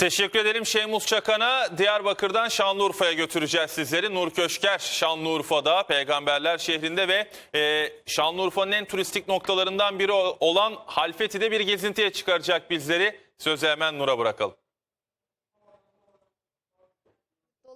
Teşekkür ederim Şeymus Çakan'a. Diyarbakır'dan Şanlıurfa'ya götüreceğiz sizleri. Nur Köşker Şanlıurfa'da, Peygamberler şehrinde ve e, Şanlıurfa'nın en turistik noktalarından biri olan Halfeti'de bir gezintiye çıkaracak bizleri. Sözü hemen Nur'a bırakalım.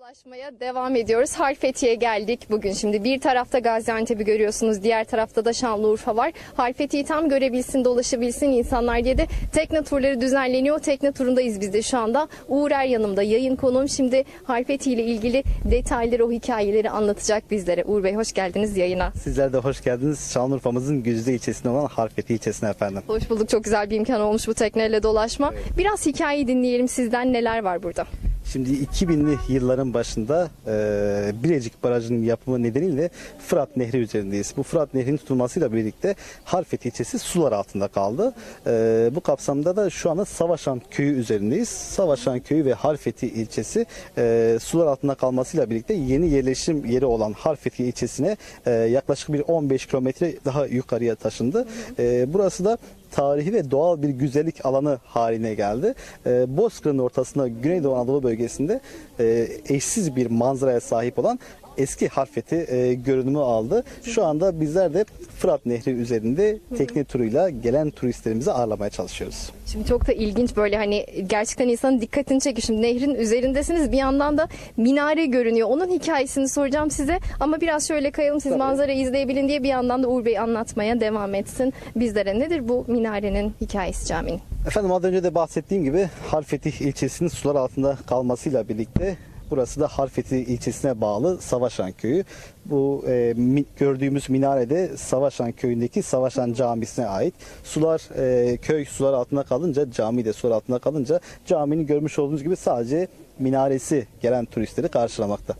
Dolaşmaya devam ediyoruz. Harfeti'ye geldik bugün. Şimdi bir tarafta Gaziantep'i görüyorsunuz. Diğer tarafta da Şanlıurfa var. Harfeti'yi tam görebilsin, dolaşabilsin insanlar diye de tekne turları düzenleniyor. Tekne turundayız biz de şu anda. Uğur Er yanımda yayın konuğum. Şimdi Harfeti ile ilgili detayları, o hikayeleri anlatacak bizlere. Uğur Bey hoş geldiniz yayına. Sizler de hoş geldiniz. Şanlıurfa'mızın güzide ilçesinde olan Harfeti ilçesine efendim. Hoş bulduk. Çok güzel bir imkan olmuş bu tekneyle dolaşma. Biraz hikayeyi dinleyelim sizden. Neler var burada? Şimdi 2000'li yılların başında e, Bilecik Barajı'nın yapımı nedeniyle Fırat Nehri üzerindeyiz. Bu Fırat Nehri'nin tutulmasıyla birlikte Harfeti ilçesi sular altında kaldı. E, bu kapsamda da şu anda Savaşan Köyü üzerindeyiz. Savaşan Köyü ve Harfeti ilçesi e, sular altında kalmasıyla birlikte yeni yerleşim yeri olan Harfeti ilçesine e, yaklaşık bir 15 kilometre daha yukarıya taşındı. E, burası da tarihi ve doğal bir güzellik alanı haline geldi. Ee, Bozkır'ın ortasında Güneydoğu Anadolu bölgesinde e, eşsiz bir manzaraya sahip olan eski Harfeti e, görünümü aldı. Şu anda bizler de Fırat Nehri üzerinde tekne turuyla gelen turistlerimizi ağırlamaya çalışıyoruz. Şimdi çok da ilginç böyle hani gerçekten insanın dikkatini çekiyor. Şimdi nehrin üzerindesiniz bir yandan da minare görünüyor. Onun hikayesini soracağım size ama biraz şöyle kayalım siz Tabii. manzarayı izleyebilin diye bir yandan da Uğur Bey anlatmaya devam etsin bizlere. Nedir bu minarenin hikayesi caminin? Efendim az önce de bahsettiğim gibi Harfeti ilçesinin sular altında kalmasıyla birlikte burası da Harfeti ilçesine bağlı Savaşan köyü. Bu e, gördüğümüz minarede Savaşan köyündeki Savaşan camisine ait. Sular e, köy sular altında kalınca cami de sular altında kalınca caminin görmüş olduğunuz gibi sadece minaresi gelen turistleri karşılamakta.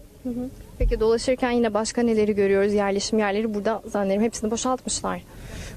Peki dolaşırken yine başka neleri görüyoruz? Yerleşim yerleri burada zannederim hepsini boşaltmışlar.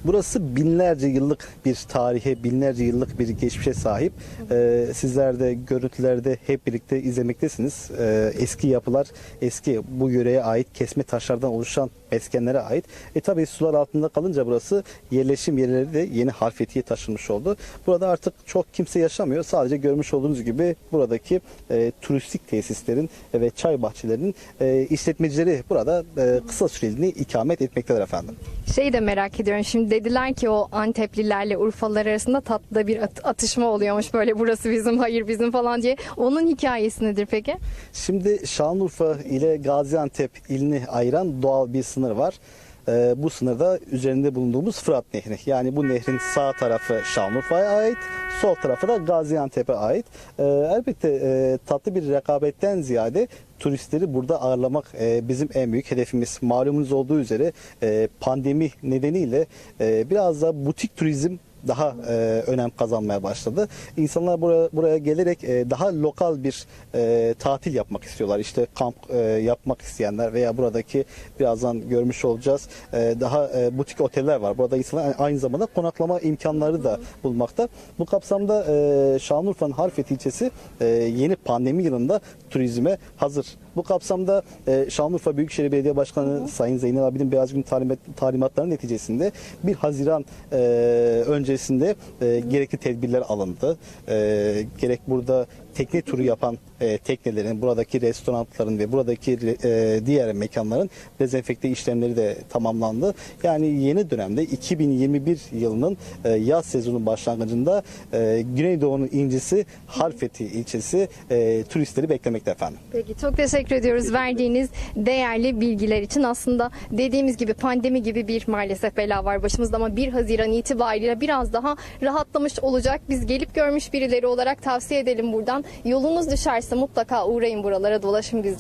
Burası binlerce yıllık bir tarihe, binlerce yıllık bir geçmişe sahip. Ee, sizler de görüntülerde hep birlikte izlemektesiniz. Ee, eski yapılar, eski bu yöreye ait kesme taşlardan oluşan meskenlere ait. E tabi sular altında kalınca burası yerleşim yerleri de yeni Harfeti'ye taşınmış oldu. Burada artık çok kimse yaşamıyor. Sadece görmüş olduğunuz gibi buradaki e, turistik tesislerin ve çay bahçelerinin e, işletmecileri burada e, kısa süreliğine ikamet etmektedir efendim. Şeyi de merak ediyorum. Şimdi dediler ki o Anteplilerle Urfalılar arasında tatlı da bir at- atışma oluyormuş. Böyle burası bizim, hayır bizim falan diye. Onun hikayesi nedir peki? Şimdi Şanlıurfa ile Gaziantep ilini ayıran doğal bir sınır var. Ee, bu sınırda üzerinde bulunduğumuz Fırat Nehri. Yani bu nehrin sağ tarafı Şanlıurfa'ya ait, sol tarafı da Gaziantep'e ait. Ee, elbette e, tatlı bir rekabetten ziyade turistleri burada ağırlamak e, bizim en büyük hedefimiz. Malumunuz olduğu üzere e, pandemi nedeniyle e, biraz da butik turizm daha e, önem kazanmaya başladı. İnsanlar buraya, buraya gelerek e, daha lokal bir e, tatil yapmak istiyorlar. İşte kamp e, yapmak isteyenler veya buradaki birazdan görmüş olacağız e, daha e, butik oteller var. Burada insanlar aynı zamanda konaklama imkanları da bulmakta. Bu kapsamda e, Şanlıurfa'nın Harfet ilçesi e, yeni pandemi yılında turizme hazır. Bu kapsamda e, Şanlıurfa Büyükşehir Belediye Başkanı Sayın Zeynel Abidin Beyazgün talimat, talimatları neticesinde 1 Haziran e, öncesinde e, gerekli tedbirler alındı. E, gerek burada tekne turu yapan e, teknelerin, buradaki restoranların ve buradaki e, diğer mekanların dezenfekte işlemleri de tamamlandı. Yani yeni dönemde 2021 yılının e, yaz sezonu başlangıcında e, Güneydoğu'nun incisi Harfeti ilçesi e, turistleri beklemekte efendim. Peki çok teşekkür ediyoruz verdiğiniz değerli bilgiler için. Aslında dediğimiz gibi pandemi gibi bir maalesef bela var başımızda ama 1 Haziran itibariyle biraz daha rahatlamış olacak. Biz gelip görmüş birileri olarak tavsiye edelim buradan. Yolunuz düşerse mutlaka uğrayın buralara dolaşın bizce.